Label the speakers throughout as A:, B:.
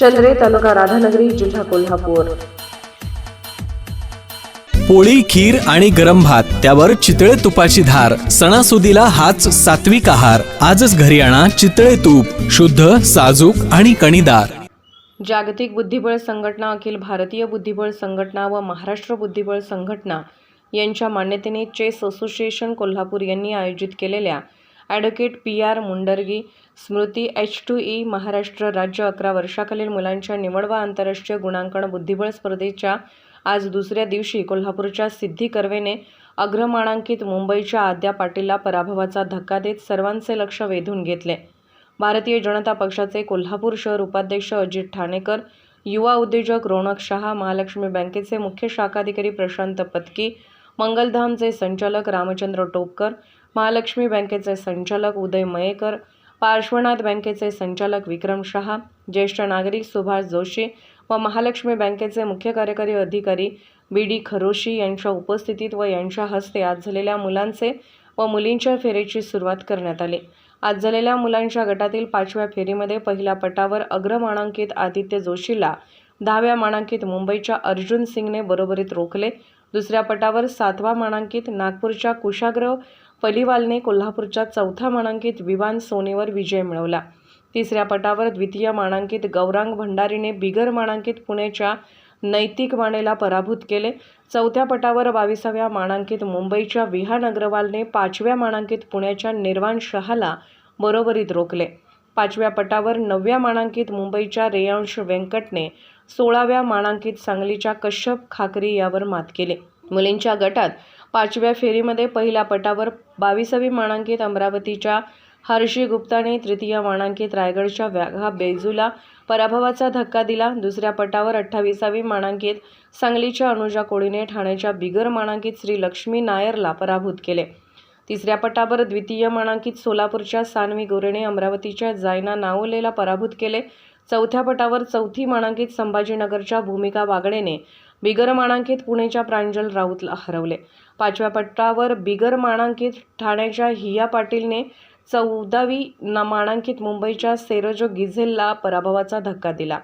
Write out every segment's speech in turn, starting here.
A: चंद्रे तालुका राधानगरी जिल्हा कोल्हापूर.
B: पोळी खीर आणि गरम भात त्यावर चितळे तुपाची धार सणासुदीला हाच सात्विक आहार. आजच घरी आणा चितळे तूप शुद्ध साजूक आणि कणीदार.
A: जागतिक बुद्धिबळ संघटना अखिल भारतीय बुद्धिबळ संघटना व महाराष्ट्र बुद्धिबळ संघटना यांच्या मान्यतेने चेस असोसिएशन कोल्हापूर यांनी आयोजित केलेल्या ॲडव्होकेट पी आर मुंडरगी स्मृती एच टू ई महाराष्ट्र राज्य अकरा वर्षाखालील मुलांच्या निवड व आंतरराष्ट्रीय गुणांकन बुद्धिबळ स्पर्धेच्या आज दुसऱ्या दिवशी कोल्हापूरच्या सिद्धी कर्वेने अग्रमानांकित मुंबईच्या आद्या पाटीलला पराभवाचा धक्का देत सर्वांचे लक्ष वेधून घेतले. भारतीय जनता पक्षाचे कोल्हापूर शहर उपाध्यक्ष अजित ठाणेकर युवा उद्योजक रोनक शहा महालक्ष्मी बँकेचे मुख्य शाखाधिकारी प्रशांत पत्की मंगलधामचे संचालक रामचंद्र टोपकर महालक्ष्मी बँकेचे संचालक उदय मयेकर पार्श्वनाथ बँकेचे संचालक विक्रम शहा ज्येष्ठ नागरिक सुभाष जोशी व महालक्ष्मी बँकेचे मुख्य कार्यकारी अधिकारी बी डी खरोशी यांच्या उपस्थितीत व यांच्या हस्ते आज झालेल्या मुलांचे व मुलींच्या फेरीची सुरुवात करण्यात आली. आज झालेल्या मुलांच्या गटातील पाचव्या फेरीमध्ये पहिल्या पटावर अग्रमानांकित आदित्य जोशीला दहाव्या मानांकित मुंबईच्या अर्जुन सिंगने बरोबरीत रोखले. दुसऱ्या पटावर सातवा मानांकित नागपूरच्या कुशाग्रव पलिवालने कोल्हापूरच्या चौथ्या मानांकित विवान सोनेवर विजय मिळवला. तिसऱ्या पटावर द्वितीय मानांकित गौरांग भंडारीने बिगर मानांकित पुण्याच्या नैतिक मानेला पराभूत केले. चौथ्या पटावर बावीसाव्या मानांकित मुंबईच्या विहान अग्रवालने पाचव्या मानांकित पुण्याच्या निर्वाण शहाला बरोबरीत रोखले. पाचव्या पटावर नवव्या मानांकित मुंबईच्या रेयांश व्यंकटने सोळाव्या मानांकित सांगलीच्या कश्यप खाकरी यावर मात केली. मुलींच्या गटात पाचव्या फेरीमध्ये पहिल्या पटावर बावीसावी मानांकित अमरावतीच्या हर्षी गुप्ताने तृतीय मानांकित रायगडच्या व्याघा बेजूला पराभवाचा धक्का दिला. दुसऱ्या पटावर अठ्ठावीसावी मानांकित सांगलीच्या अनुजा कोळीने ठाण्याच्या बिगर मानांकित श्री लक्ष्मी नायरला पराभूत केले. तिसऱ्या पटावर द्वितीय मानांकित सोलापूरच्या सानवी गोरेने अमरावतीच्या जायना नावलेला पराभूत केले. चौथ्या पटावर चौथी मानांकित संभाजीनगरच्या भूमिका वागडेने बिगर मानांकित पुणेच्या प्रांजल राऊतला हरवले. पाचव्या पट्टावर बिगर मानांकित ठाण्याच्या हिया पाटीलने चौदावी ना मानांकित मुंबईच्या सेरोजो गिझेलला पराभवाचा धक्का दिला.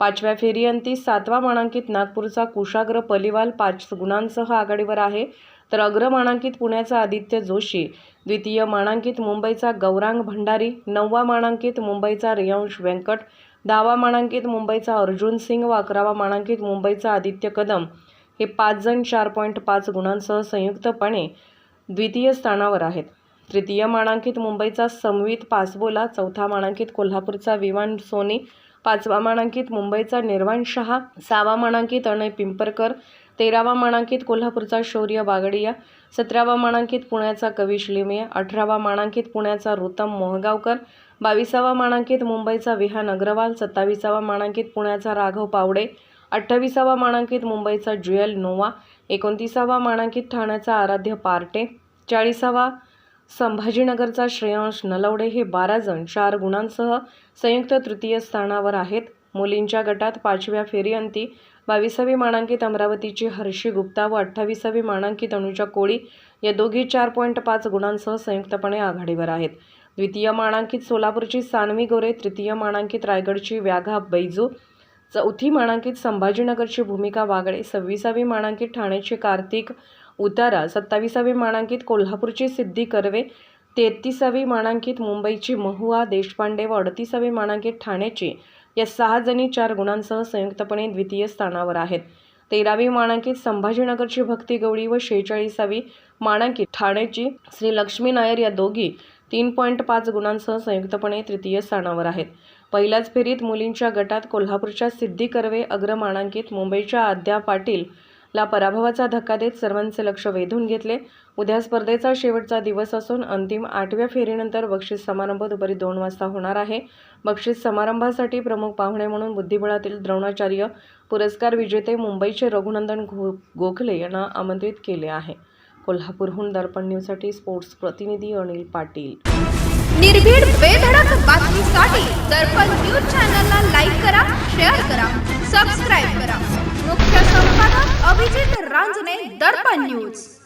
A: पाचव्या फेरीअंती सातवा मानांकित नागपूरचा कुशाग्र पलिवाल पाच गुणांसह आघाडीवर आहे तर अग्रमानांकित पुण्याचा आदित्य जोशी द्वितीय मानांकित मुंबईचा गौरांग भंडारी नववा मानांकित मुंबईचा रियांश व्यंकट दहावा मानांकित मुंबईचा अर्जुन सिंग व अकरावा मानांकित मुंबईचा आदित्य कदम हे पाच जण चार पॉईंट पाच गुणांसह संयुक्तपणे द्वितीय स्थानावर आहेत. तृतीय मानांकित मुंबईचा समवित पासबोला चौथा मानांकित कोल्हापूरचा विमान सोनी पाचवा मानांकित मुंबईचा निर्वाण शहा सहावा मानांकित अनय पिंपरकर तेरावा मानांकित कोल्हापूरचा शौर्य बागडिया सतरावा मानांकित पुण्याचा कविश लिमे अठरावा मानांकित पुण्याचा रुतम मोहगावकर बावीसावा मानांकित मुंबईचा विहान अग्रवाल सत्तावीसावा मानांकित पुण्याचा राघव पावडे अठ्ठावीसावा मानांकित मुंबईचा ज्युएल नोवा एकोणतीसावा मानांकित ठाण्याचा आराध्य पार्टे चाळीसावा संभाजीनगरचा श्रेयांश नलवडे हे बारा जण चार गुणांसह संयुक्त तृतीय स्थानावर आहेत. मुलींच्या गटात पाचव्या फेरीअंती बावीसावी मानांकित अमरावतीची हर्षी गुप्ता व अठ्ठावीसावी मानांकित अनुजा कोळी या दोघी चार पॉईंट पाच गुणांसह संयुक्तपणे आघाडीवर आहेत. द्वितीय मानांकित सोलापूरची सानवी गोरे तृतीय मानांकित रायगडची व्याघा बैजू चौथी मानांकित संभाजीनगरची भूमिका वागळे सव्वीसावी मानांकित ठाण्याची कार्तिक उतारा सत्तावीसावी मानांकित कोल्हापूरची सिद्धी कर्वे तेहतीसावी मानांकित मुंबईची महुआ देशपांडे व अडतीसावी मानांकित ठाण्याची या सहा जणी चार गुणांसह संयुक्तपणे द्वितीय स्थानावर आहेत. तेरावी मानांकित संभाजीनगरची भक्ती गवळी व शेहेचाळीसावी मानांकित ठाण्याची श्री लक्ष्मी नायर या दोघी तीन पॉईंट पाच गुणांसह संयुक्तपणे तृतीय स्थानावर आहेत. पहिल्याच फेरीत मुलींच्या गटात कोल्हापूरच्या सिद्धी कर्वे अग्रमानांकित मुंबईच्या आद्या पाटील ला पराभवाचा धक्का देत सर्वांचे लक्ष वेधून घेतले. उद्या स्पर्धेचा शेवटचा दिवस असून अंतिम आठव्या फेरीनंतर बक्षीस समारंभ दुपारी दोन वाजता होणार आहे. बक्षीस समारंभासाठी प्रमुख पाहुणे म्हणून बुद्धिबळातील द्रोणाचार्य पुरस्कार विजेते मुंबईचे रघुनंदन घो गोखले यांना आमंत्रित केले आहे. कोल्हापूरहून दर्पण न्यूजसाठी स्पोर्ट्स प्रतिनिधी अनिल पाटील.
C: निर्भीड बेधडक बातमी. News.